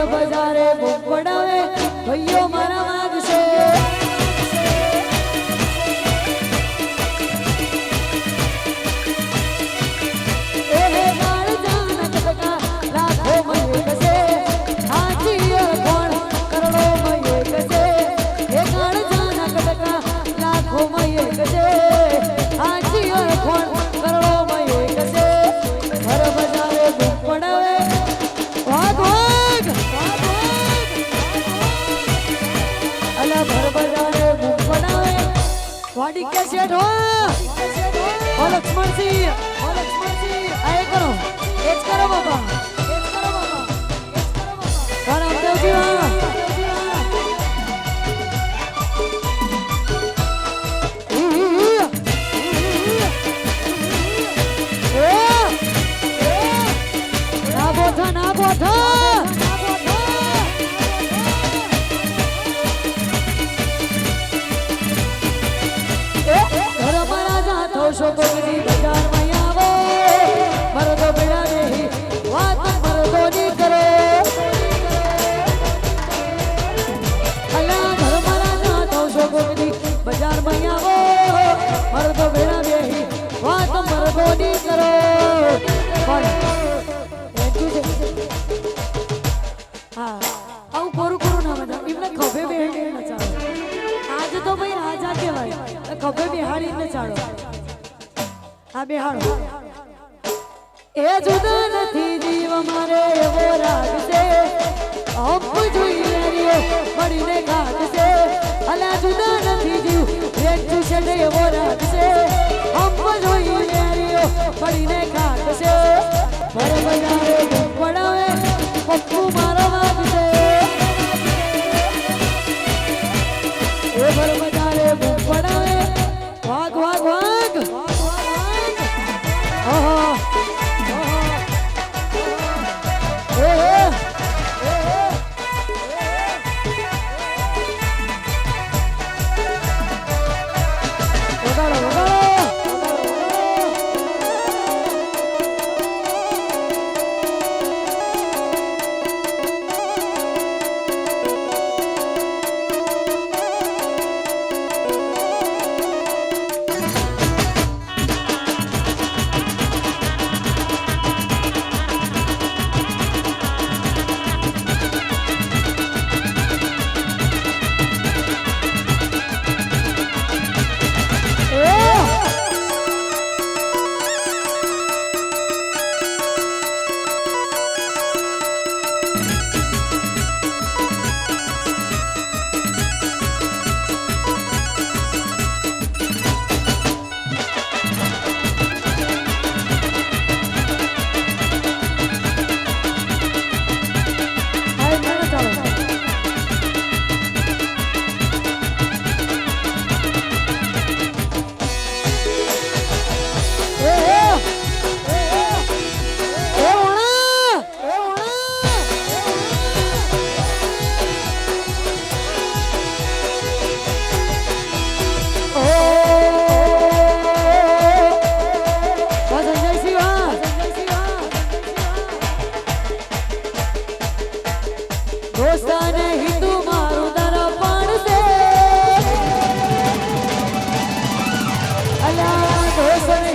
ભર બજારે બૂમ પડાવે ભાઈઓ મારા માગશે. લાખો મયે કસે. હાજી કોણ શેઠ હો લક્ષ્મણસિંહ ઓ લક્ષ્મણસિંહ આ એ કરો. એ જ કરો બાબા હા. આવું કોરું કોરું ના બધા એમને ખભે બેહાડીને નચાડો આજ તો ભાઈ રાજા કહેવાય. ખભે બેહાડીને નચાડો હા, બેહાડો. એ જુદા નથી જીવ મારે, એવો છે. અપ જોઈએ રહ્યો મળીને છે. અલા જુદા નથી જીવ રેટ છે એવો છે. અપ જોઈએ રહ્યો મળીને દોસ્તાને હિન્દુ મારું દર્પણ છે અલા દોસ્તને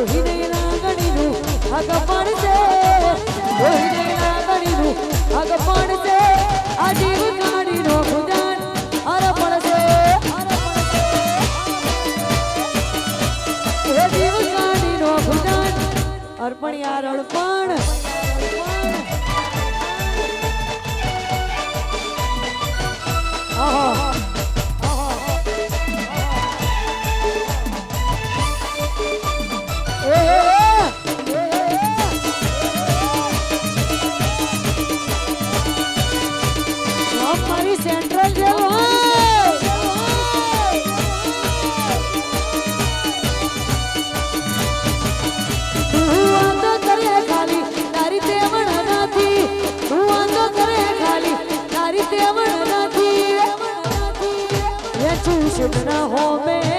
રોહિણી રાંગણીનું હગ પડશે રોહિણી રાંગણીનું હગ પડશે આ જીવ કાઢીનો ગુજરાન અર અર્પણ યાર અર્પણ and a whole man.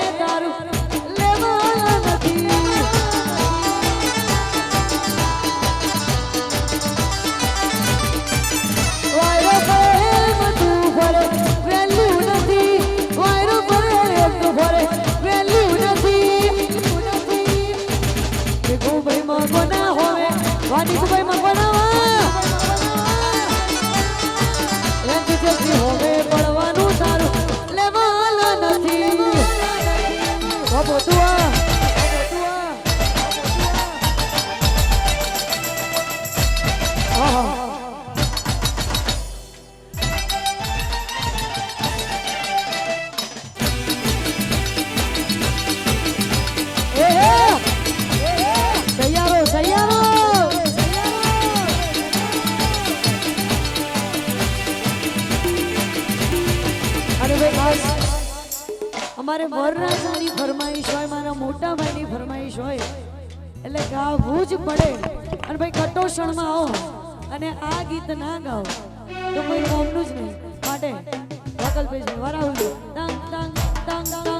બસ. અમારે વરરાજાની ફરમાઈશ હોય, મારા મોટા ભાઈની ફરમાઈશ હોય. એટલે ગાવું જ પડે. અને ભાઈ કટોષણમાં આવો. અને આ ગીત ના ગાઓ. તો કોઈ કોમનું જ નહીં. માટે વકલ પેજ વરાવું તંગ તંગ તંગ